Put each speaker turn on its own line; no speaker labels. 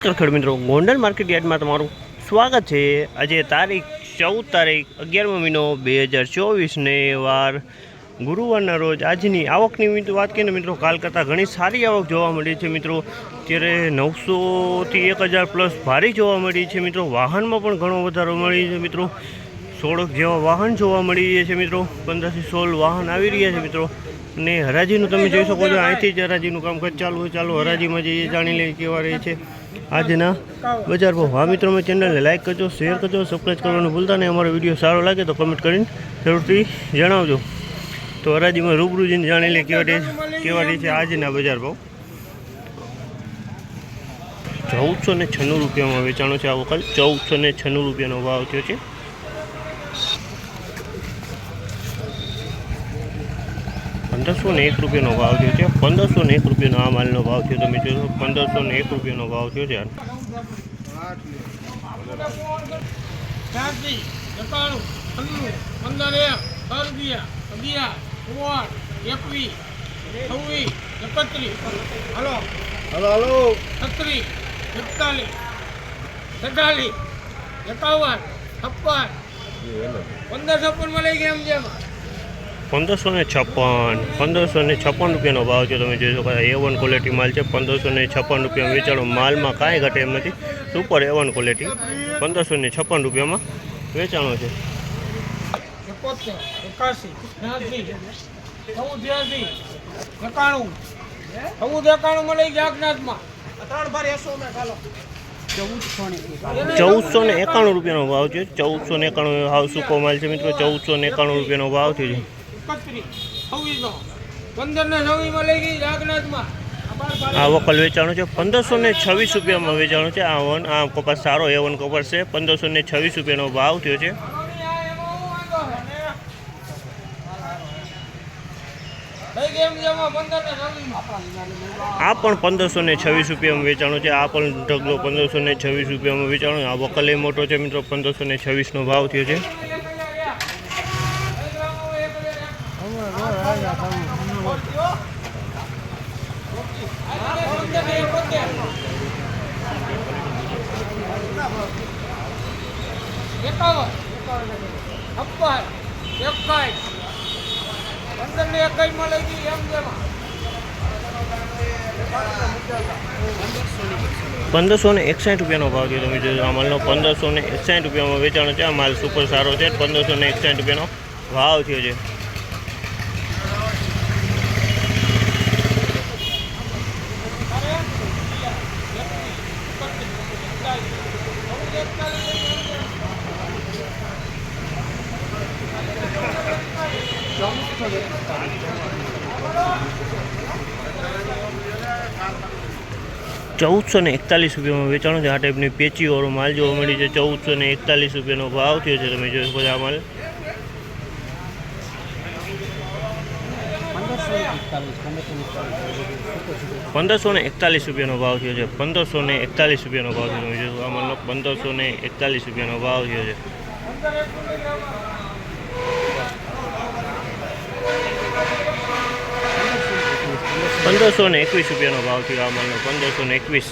ખેડ મિત્રો, ગોંડલ માર્કેટ યાર્ડમાં તમારું સ્વાગત છે. આજે તારીખ ચૌદ તારીખ અગિયારમો મહિનો બે હજાર ચોવીસને વાર ગુરુવારના રોજ આજની આવકની વાત કરીએ ને મિત્રો કાલ કરતાં ઘણી સારી આવક જોવા મળી છે મિત્રો. અત્યારે નવસોથી એક હજાર પ્લસ ભારી જોવા મળી છે મિત્રો. વાહનમાં પણ ઘણો વધારો મળી છે મિત્રો. સોળક જેવા વાહન જોવા મળી રહ્યા છે મિત્રો. પંદરથી સોળ વાહન આવી રહ્યા છે મિત્રો. અને હરાજીનું તમે જોઈ શકો છો, અહીંથી જ હરાજીનું કામકાજ ચાલુ હોય, ચાલો હરાજીમાં જઈએ જાણી લઈએ કેવા રહે છે આજના બજાર ભાવ. હા મિત્રો મેં ચેનલને લાઇક કરજો, શેર કરજો સબસ્ક્રાઈબ કરવાનું ભૂલતા નહીં. અમારો વીડિયો સારો લાગે તો કમેન્ટ કરીને જરૂરથી જણાવજો. તો હરાજીમાં રૂબરૂ જઈને જાણી લઈએ કેવા રહે કેવા રહે છે આજના બજાર ભાવ. ચૌદસો ને છન્નું રૂપિયામાં વેચાણો છે આ વખત. ચૌદસો ને છન્નું રૂપિયાનો ભાવ થયો છે. પંદરસો ને એક રૂપિયાનો ભાવ થયો છે. પંદરસો ને એક રૂપિયાનો આ માલનો ભાવ થયો તમે જોશો પંદરસો ને એક રૂપિયાનો ભાવ થયો છે.
છન્નું પંદર એક અગિયાર અગિયાર સોળ એકવીસ છવ્વીસ એકત્રીસ હલો
હલો હલો.
છત્રીસ એકતાલીસ તેતાલીસ એકાવન છપ્પન પંદર છપ્પનમાં લઈ ગયા એમ જેમ.
પંદરસો ને છપ્પન. પંદરસો ને છપ્પન રૂપિયાનો ભાવ છે. તમે જોઈ શકો એ વન ક્વોલિટી માલ છે. પંદરસો ને છપ્પન રૂપિયા વેચાણો. માલમાં કાંઈ ઘટે એમ નથી. સુપર એ વન ક્વોલિટી પંદરસો ને છપ્પન રૂપિયામાં વેચાણો છે. ચૌદસો ને એકાણું રૂપિયાનો ભાવ છે. ચૌદસો ને એકાણું હાવ સૂકો માલ છે મિત્રો. ચૌદસો ને એકાણું રૂપિયાનો ભાવ છે.
એકત્રીસ છવ્વીસનો પંદર છવ્વીસમાં લઈ ગઈ જાગનાથમાં
આ વકલ વેચાણું છે પંદરસો ને છવ્વીસ રૂપિયામાં વેચાણું છે. આ વન આ કપાસ સારો એ વન કપાસ છે. પંદરસો ને છવ્વીસ રૂપિયાનો ભાવ થયો છે. આ પણ પંદરસો ને? છવ્વીસ રૂપિયામાં વેચાણું છે. આ પણ ઢગલો પંદરસો ને છવ્વીસ રૂપિયામાં વેચાણું આ વકલ એ મોટો છે મિત્રો. પંદરસો ને છવ્વીસનો ભાવ થયો છે.
એકાવન છપ્પન
પંદરસો ને એકસાઠ રૂપિયાનો ભાવ થયો. તમે જોજો આ માલનો પંદરસો ને એકસાઠ રૂપિયામાં વેચાણો છે. આ માલ સુપર સારો છે. પંદરસો ને એકસાઠ રૂપિયાનો ભાવ થયો છે. ચૌદસો ને એકતાલીસ રૂપિયામાં વેચાણું છે. આ ટાઈપની પેચીવાળો માલ જોવા મળી છે. ચૌદસો ને એકતાલીસ રૂપિયાનો ભાવ થયો છે. તમે જોઈ આ માલ. પંદરસો ને એકતાલીસ રૂપિયાનો ભાવ થયો છે. પંદરસો ને એકતાલીસ રૂપિયાનો ભાવ થયો છે આ માલનો પંદરસો ને એકતાલીસ રૂપિયાનો ભાવ થયો છે. પંદરસો ને એકવીસ રૂપિયાનો ભાવ થયો આ માલનો પંદરસો ને એકવીસ.